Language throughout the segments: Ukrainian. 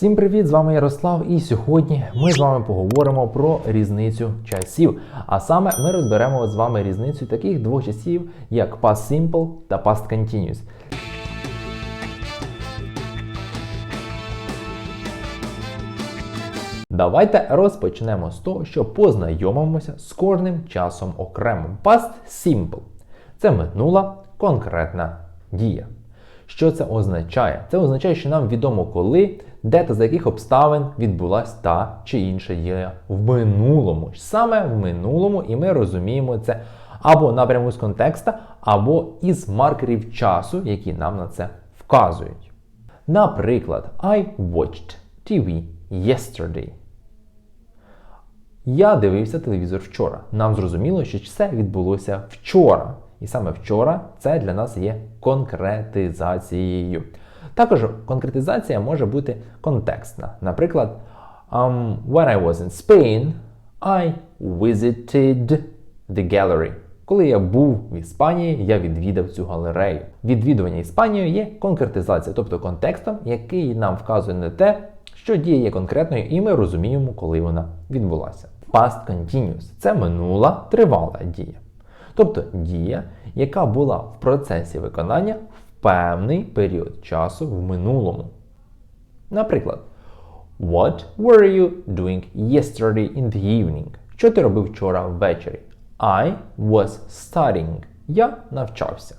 Всім привіт! З вами Ярослав, і сьогодні ми з вами поговоримо про різницю часів. А саме ми розберемо з вами різницю таких двох часів, як Past Simple та Past Continuous. Давайте розпочнемо з того, що познайомимося з кожним часом окремо. Past Simple це минула конкретна дія. Що це означає? Це означає, що нам відомо коли, де та за яких обставин відбулася та чи інша дія в минулому. Саме в минулому, і ми розуміємо це або напряму з контекста, або із маркерів часу, які нам на це вказують. Наприклад, I watched TV yesterday. Я дивився телевізор вчора. Нам зрозуміло, що це відбулося вчора. І саме вчора це для нас є конкретизацією. Також конкретизація може бути контекстна. Наприклад, um, when I was in Spain, I visited the gallery. Коли я був в Іспанії, я відвідав цю галерею. Відвідування Іспанією є конкретизація, тобто контекстом, який нам вказує на те, що дія є конкретною, і ми розуміємо, коли вона відбулася. Past continuous це минула тривала дія. Тобто дія, яка була в процесі виконання певний період часу в минулому. Наприклад, What were you doing yesterday in the evening? Що ти робив вчора ввечері? I was studying. Я навчався.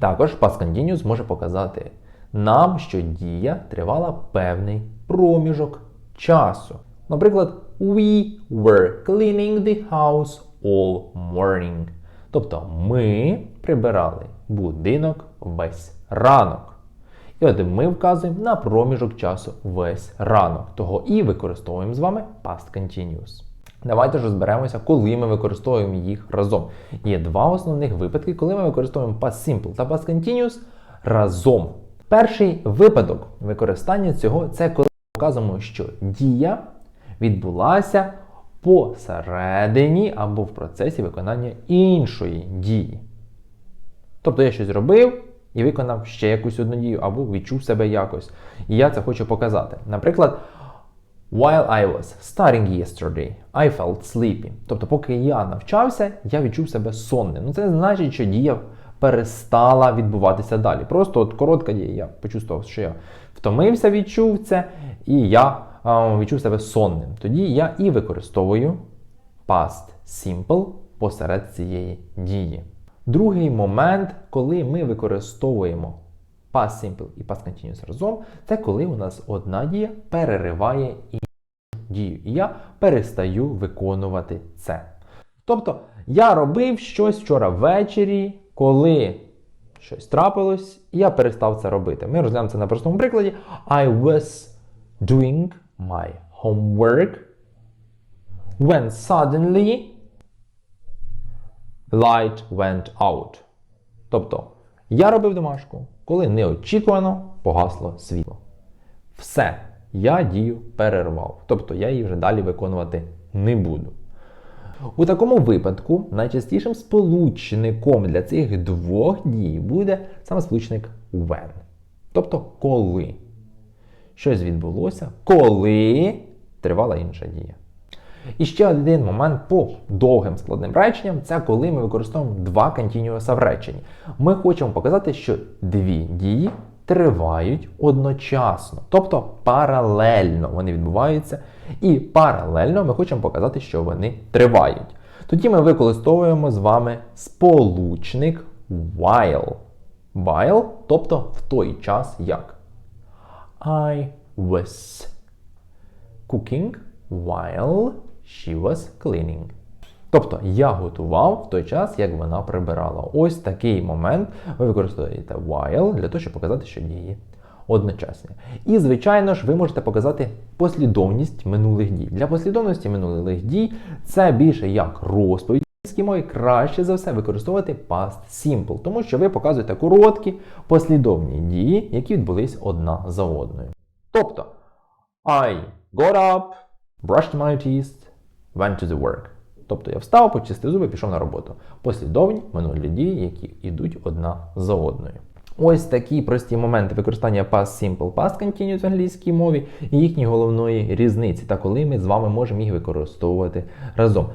Також past continuous може показати нам, що дія тривала певний проміжок часу. Наприклад, We were cleaning the house all morning. Тобто ми прибирали будинок весь ранок. І от ми вказуємо на проміжок часу весь ранок. Того і використовуємо з вами past continuous. Давайте ж розберемося, коли ми використовуємо їх разом. Є два основних випадки, коли ми використовуємо past simple та past continuous разом. Перший випадок використання цього це коли ми вказуємо, що дія відбулася посередині або в процесі виконання іншої дії. Тобто я щось робив і виконав ще якусь одну дію, або відчув себе якось. І я це хочу показати. Наприклад, while I was studying yesterday, I felt sleepy. Тобто, поки я навчався, я відчув себе сонним. Ну, це значить, що дія перестала відбуватися далі. Просто от коротка дія. Я почувствував, що я втомився, відчув це, і я відчув себе сонним. Тоді я і використовую past simple посеред цієї дії. Другий момент, коли ми використовуємо past simple і past continuous разом, це коли у нас одна дія перериває іншу дію. І я перестаю виконувати це. Тобто, я робив щось вчора ввечері, коли щось трапилось, і я перестав це робити. Ми розглянемо це на простому прикладі. I was doing my homework when suddenly light went out. Тобто, я робив домашку, коли неочікувано погасло світло. Все, я дію перервав. Тобто я її вже далі виконувати не буду. У такому випадку найчастішим сполучником для цих двох дій буде саме сполучник when. Тобто коли. Щось відбулося, коли тривала інша дія. І ще один момент по довгим складним реченням це коли ми використовуємо два континіуса в реченні. Ми хочемо показати, що дві дії тривають одночасно, тобто паралельно вони відбуваються. І паралельно ми хочемо показати, що вони тривають. Тоді ми використовуємо з вами сполучник while. While, тобто в той час як. I was cooking while she was cleaning. Тобто я готував в той час, як вона прибирала. Ось такий момент ви використовуєте while для того, щоб показати, що дії одночасні. І, звичайно ж, ви можете показати послідовність минулих дій. Для послідовності минулих дій це більше як розповідь. Мові краще за все використовувати past simple, тому що ви показуєте короткі послідовні дії, які відбулись одна за одною. Тобто, I got up, brushed my teeth, went to the work. Тобто я встав, почистив зуби, пішов на роботу. Послідовні минулі дії, які йдуть одна за одною. Ось такі прості моменти використання past simple, past continuous в англійській мові і їхньої головної різниці, та коли ми з вами можемо їх використовувати разом.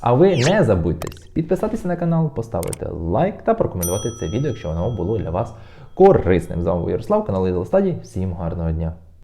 А ви не забудьте підписатися на канал, поставити лайк та прокоментувати це відео, якщо воно було для вас корисним. З вами був Ярослав, канал Little Study. Всім гарного дня!